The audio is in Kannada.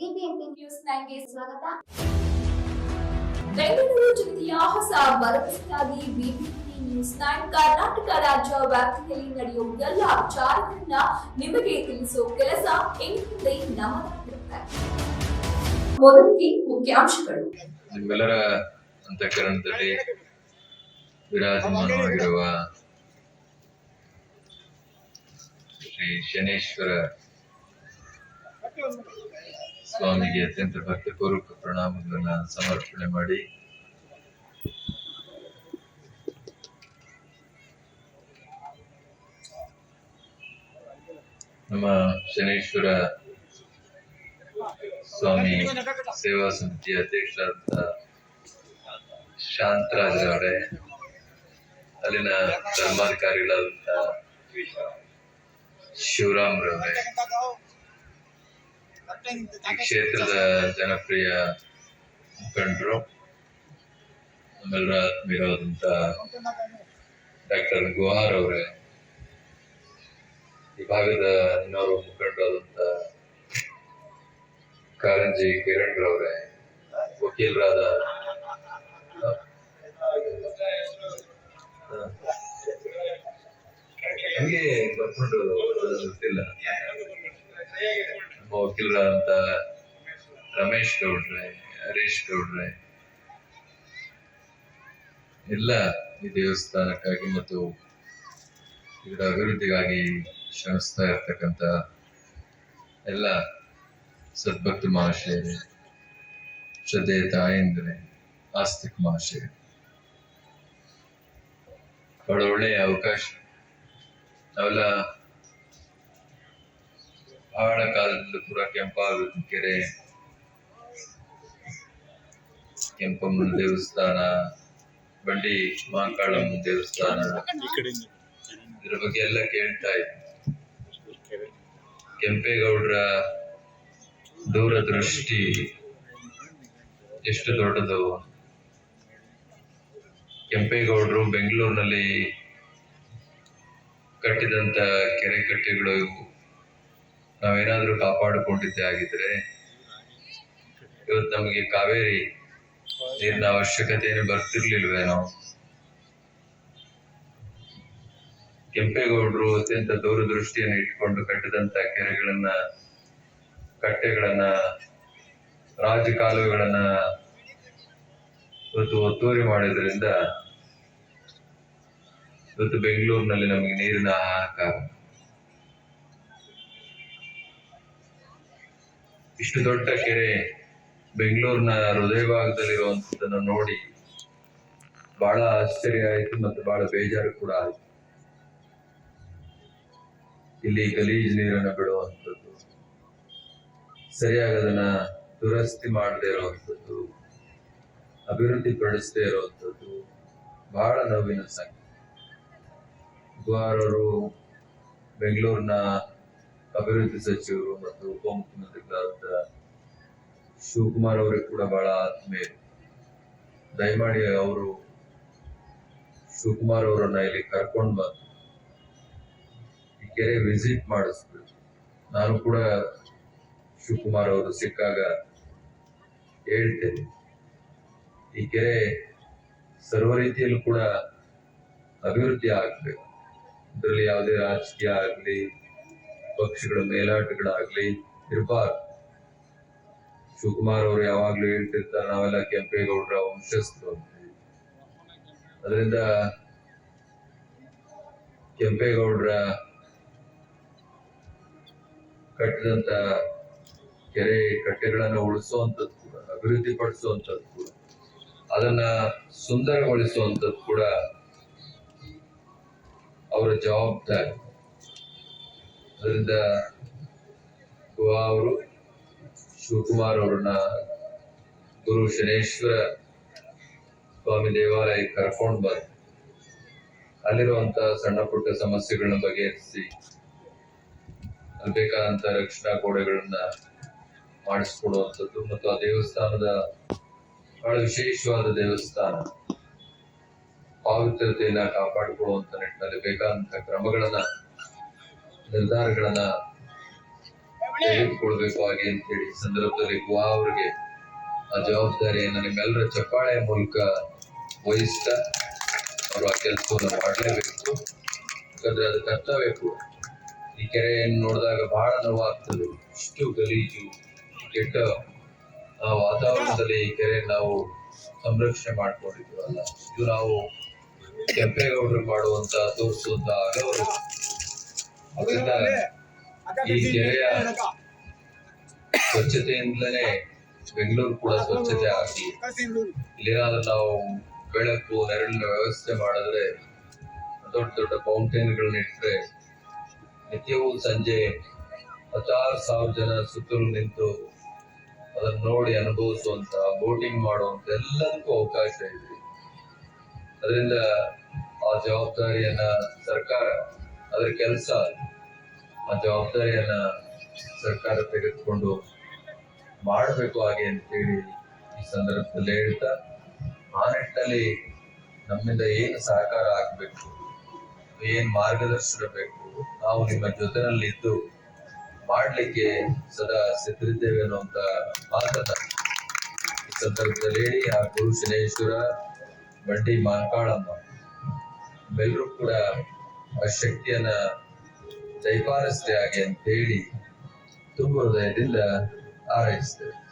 ಬಿಬಿಎಂಪಿ ನ್ಯೂಸ್ ನೈನ್ಗೆ ಸ್ವಾಗತ. ಬೆಂಗಳೂರು ಜಿಲ್ಲೆಯ ಹೊಸ ಭರವಸೆಯಾಗಿ ಬಿಬಿಎಂಪಿ ನ್ಯೂಸ್ ನೈನ್ ಕರ್ನಾಟಕ ರಾಜ್ಯ ವ್ಯಾಪ್ತಿಯಲ್ಲಿ ನಡೆಯುವ ಎಲ್ಲ ವಿಚಾರಗಳನ್ನ ನಿಮಗೆ ತಿಳಿಸುವ ಕೆಲಸ ಇನ್ಮುಂದೆ ನಮ್ಮದಾಗಿರುತ್ತೆ ಮೊದಲಿಗೆ ಮುಖ್ಯಾಂಶಗಳು. ನಿಮ್ಮೆಲ್ಲರ ಅಂತಃಕರಣದಲ್ಲಿ ವಿರಾಜಮಾನವಾಗಿರುವ ಶ್ರೀ ಶನೇಶ್ವರ ಸ್ವಾಮಿಗೆ ಅತ್ಯಂತ ಭಕ್ತಿಪೂರ್ವಕ ಪ್ರಣಾಮಗಳನ್ನ ಸಮರ್ಪಣೆ ಮಾಡಿ. ನಮ್ಮ ಶನೇಶ್ವರ ಸ್ವಾಮಿ ಸೇವಾ ಸಮಿತಿಯ ಅಧ್ಯಕ್ಷರಾದ ಶಾಂತರಾಜ್ ಅವರೇ ಅಲ್ಲಿನ ಧರ್ಮಾಧಿಕಾರಿಗಳಾದಂತ ಶಿವರಾಮ್ ರವರೇ ಈ ಕ್ಷೇತ್ರದ ಜನಪ್ರಿಯ ಮುಖಂಡರು ನಮ್ಮೆಲ್ಲರ ಆತ್ಮೀಯರಾದಂಥ ಡಾಕ್ಟರ್ ಗುಹಾರ್ ಅವರೇ. ಈ ಭಾಗದ ಇನ್ನೋರ್ವ ಮುಖಂಡರಾದಂಥ ಕಾರಂಜಿ ಕಿರಣ್ ರವರೇ ವಕೀಲರಾದ ಹಂಗೆ ಬರ್ಕೊಂಡು ಗೊತ್ತಿಲ್ಲ. ವಕೀಲರಾದಂಥ ರಮೇಶ್ ಗೌಡ್ರೆ, ಹರೀಶ್ ಗೌಡ್ರೆ. ಎಲ್ಲ ಈ ದೇವಸ್ಥಾನಕ್ಕಾಗಿ ಮತ್ತು ಇದರ ಅಭಿವೃದ್ಧಿಗಾಗಿ ಶ್ರಮಿಸ್ತಾ ಇರ್ತಕ್ಕಂಥ ಎಲ್ಲ ಸದ್ಭಕ್ತ ಮಹಾಶಯರೇ ಶ್ರದ್ಧೆ ತಾಯಂದ್ರೆ, ಆಸ್ತಿಕ್ ಮಹಾಶಯ ಬಹಳ ಒಳ್ಳೆಯ ಅವಕಾಶ. ನಾವೆಲ್ಲ ಬಹಳ ಕಾಲದಿಂದ ಕೂಡ ಕೆಂಪಾಗಿ ಕೆರೆ ಕೆಂಪಮ್ಮನ ದೇವಸ್ಥಾನ ಬಂಡಿ ಮಾಂಕಾಳಮ್ಮ ದೇವಸ್ಥಾನ. ಇದ್ರ ಬಗ್ಗೆ ಎಲ್ಲ ಕೇಳ್ತಾ ಇದ್ವಿ ಕೆಂಪೇಗೌಡರ ದೂರದೃಷ್ಟಿ ಎಷ್ಟು ದೊಡ್ಡದು. ಕೆಂಪೇಗೌಡರು ಬೆಂಗಳೂರಿನಲ್ಲಿ ಕಟ್ಟಿದಂತ ಕೆರೆ ಕಟ್ಟೆಗಳು ನಾವೇನಾದ್ರೂ ಕಾಪಾಡಿಕೊಂಡಿದ್ದೆ ಆಗಿದ್ರೆ ಇವತ್ತು ನಮಗೆ ಕಾವೇರಿ ನೀರಿನ ಅವಶ್ಯಕತೆ ಬರ್ತಿರ್ಲಿಲ್ವೇನೋ? ಕೆಂಪೇಗೌಡರು ಅತ್ಯಂತ ದೂರದೃಷ್ಟಿಯನ್ನು ಇಟ್ಕೊಂಡು ಕಟ್ಟಿದಂತ ಕೆರೆಗಳನ್ನ, ಕಟ್ಟೆಗಳನ್ನ, ರಾಜಕಾಲುವೆಗಳನ್ನ ಇವತ್ತು ಒತ್ತುವರಿ ಮಾಡಿದ್ರಿಂದ ಇವತ್ತು ಬೆಂಗಳೂರಿನಲ್ಲಿ ನಮಗೆ ನೀರಿನ ಹಾಹಾಕಾರ. ಇಷ್ಟು ದೊಡ್ಡ ಕೆರೆ ಬೆಂಗಳೂರಿನ ಹೃದಯ ಭಾಗದಲ್ಲಿರುವಂತದನ್ನ ನೋಡಿ ಬಹಳ ಆಶ್ಚರ್ಯ ಆಯ್ತು ಮತ್ತು ಬಹಳ ಬೇಜಾರು ಕೂಡ ಆಯ್ತು. ಇಲ್ಲಿ ಗಲೀಜ್ ನೀರನ್ನು ಬಿಡುವಂಥದ್ದು ಸರಿಯಾಗಿ ಅದನ್ನ ದುರಸ್ತಿ ಮಾಡದೇ ಇರುವಂಥದ್ದು, ಅಭಿವೃದ್ಧಿ ಪಡಿಸದೇ ಇರುವಂಥದ್ದು, ಬಹಳ ನೋವಿನ ಸಂಖ್ಯೆ ಗುಹಾರ್ ಬೆಂಗಳೂರಿನ ಅಭಿವೃದ್ಧಿ ಸಚಿವರು ಮತ್ತು ಉಪಮುಖ್ಯಮಂತ್ರಿಗಳಾದ ಶಿವಕುಮಾರ್ ಅವರಿಗೆ ಕೂಡ ಬಹಳ ಆತ್ಮೀಯ. ದಯಮಾಡಿ ಅವರು ಶಿವಕುಮಾರ್ ಅವರನ್ನ ಇಲ್ಲಿ ಕರ್ಕೊಂಡು ಬಂದು ಈ ಕೆರೆ ವಿಸಿಟ್ ಮಾಡಿಸ್ಬೇಕು. ನಾನು ಕೂಡ ಶಿವಕುಮಾರ್ ಅವರು ಸಿಕ್ಕಾಗ ಹೇಳ್ತೇನೆ. ಈ ಕೆರೆ ಸರ್ವ ರೀತಿಯಲ್ಲೂ ಕೂಡ ಅಭಿವೃದ್ಧಿ ಆಗ್ಬೇಕು. ಇದರಲ್ಲಿ ಯಾವುದೇ ರಾಜಕೀಯ ಆಗ್ಲಿ ಪಕ್ಷಗಳ, ಮೇಲಾಟಗಳಾಗ್ಲಿ ಇರಬಾರ್ದು ಶಿವಕುಮಾರ್ ಅವರು ಯಾವಾಗ್ಲೂ ಹೇಳ್ತಿರ್ತಾರೆ, ನಾವೆಲ್ಲ ಕೆಂಪೇಗೌಡರ ವಂಶಸ್ಥರು ಅದರಿಂದ ಕೆಂಪೇಗೌಡರ ಕಟ್ಟಿದಂತ ಕೆರೆ ಕಟ್ಟೆಗಳನ್ನ ಉಳಿಸುವಂತದ್ದು ಕೂಡ ಅಭಿವೃದ್ಧಿ ಪಡಿಸುವಂತದ್ದು ಕೂಡ, ಅದನ್ನ ಸುಂದರಗೊಳಿಸುವಂತದ್ದು ಕೂಡ ಅವರ ಜವಾಬ್ದಾರಿ. ಅದರಿಂದ ಅವರು, ಶಿವಕುಮಾರ್ ಅವರನ್ನ ಗುರು ಶನೇಶ್ವರ ಸ್ವಾಮಿ ದೇವಾಲಯಕ್ಕೆ ಕರ್ಕೊಂಡು ಬಂದು ಅಲ್ಲಿರುವಂತ ಸಣ್ಣ ಪುಟ್ಟ ಸಮಸ್ಯೆಗಳನ್ನ ಬಗೆಹರಿಸಿ ಅಲ್ಲಿ ಬೇಕಾದಂತ ರಕ್ಷಣಾ ಗೋಡೆಗಳನ್ನ ಮಾಡಿಸ್ಕೊಡುವಂಥದ್ದು ಮತ್ತು ಆ ದೇವಸ್ಥಾನದ ಬಹಳ ವಿಶೇಷವಾದ ದೇವಸ್ಥಾನ ಪಾವಿತ್ರತೆಯನ್ನ ಕಾಪಾಡಿಕೊಳ್ಳುವಂತ ನಿಟ್ಟಿನಲ್ಲಿ ಬೇಕಾದಂತ ಕ್ರಮಗಳನ್ನ ನಿರ್ಧಾರಗಳನ್ನ ತೆಗೆದುಕೊಳ್ಬೇಕು ಹಾಗೆ ಅಂತೇಳಿ ಹೇಳಿ ಸಂದರ್ಭದಲ್ಲಿ ಗುವಾ ಅವರಿಗೆ ಆ ಜವಾಬ್ದಾರಿಯನ್ನು ನಿಮ್ಮೆಲ್ಲರ ಚಪ್ಪಾಳೆ ಮೂಲಕ ವಹಿಸ್ತಾ ಅವರು ಆ ಕೆಲಸವನ್ನು ಮಾಡಲೇಬೇಕು. ಯಾಕಂದ್ರೆ ಅದು ಕರ್ತವ್ಯ ಈ ಕೆರೆಯನ್ನು ನೋಡಿದಾಗ ಬಹಳ ನೋವಾಗ್ತದೆ. ಇಷ್ಟು ಗಲೀಜು, ಕೆಟ್ಟ ವಾತಾವರಣದಲ್ಲಿ ಈ ಕೆರೆ ನಾವು ಸಂರಕ್ಷಣೆ ಮಾಡ್ಕೊಂಡಿದ್ವಲ್ಲ ಇದು ನಾವು ಕೆಂಪೇಗೌಡರು ಮಾಡುವಂತ, ತೋರಿಸುವಂತ ಅಗೌರವ ಅದರಿಂದ ಈ ಕೆರೆಯ ಸ್ವಚ್ಛತೆಯಿಂದಲೇ ಬೆಂಗಳೂರು ಕೂಡ ಸ್ವಚ್ಛತೆ ಆಗಿ. ಇಲ್ಲಿರಾದ ನಾವು ಬೆಳಕು ನೆರಳಿನ ವ್ಯವಸ್ಥೆ ಮಾಡಿದ್ರೆ ದೊಡ್ಡ ದೊಡ್ಡ ಫೌಂಟೈನ್ಗಳನ್ನ ಇಟ್ಟರೆ ನಿತ್ಯವೂ ಸಂಜೆ ಹತ್ತಾರು ಸಾವಿರ ಜನ ಸುತ್ತಲೂ ನಿಂತು ಅದನ್ನ ನೋಡಿ ಅನುಭವಿಸುವಂತ ಬೋಟಿಂಗ್ ಮಾಡುವಂತ ಎಲ್ಲದಕ್ಕೂ ಅವಕಾಶ ಇದೆ. ಅದರಿಂದ ಆ ಜವಾಬ್ದಾರಿಯನ್ನ ಸರ್ಕಾರ ಅದರ ಕೆಲಸ ಆ ಜವಾಬ್ದಾರಿಯನ್ನ ಸರ್ಕಾರ ತೆಗೆದುಕೊಂಡು ಮಾಡಬೇಕು ಹಾಗೆ ಅಂತೇಳಿ ಈ ಸಂದರ್ಭದಲ್ಲಿ ಹೇಳ್ತಾ, ಆ ನಿಟ್ಟಿನಲ್ಲಿ ನಮ್ಮಿಂದ ಏನು ಸಹಕಾರ ಆಗ್ಬೇಕು, ಏನ್ ಮಾರ್ಗದರ್ಶನ ಬೇಕು, ನಾವು ನಿಮ್ಮ ಜೊತೆನಲ್ಲಿ ಇದ್ದು ಮಾಡ್ಲಿಕ್ಕೆ ಸದಾ ಸಿದ್ಧರಿದ್ದೇವೆ ಅನ್ನುವಂತ ಮಾತನ್ನ ಈ ಸಂದರ್ಭದಲ್ಲಿ ಹೇಳಿ, ಆ ಗುರು ಶನೇಶ್ವರ, ಬಂಡಿ ಮಾಂಕಾಳಮ್ಮ ಎಲ್ಲರೂ ಕೂಡ ಆ ಶಕ್ತಿಯನ್ನ ಜೈಪಾಲಿಸ್ತೆ ಹಾಗೆ ಅಂತ ಹೇಳಿ ತುಂಬ ಹೃದಯದಿಂದ ಹಾರೈಸ್ತೇವೆ.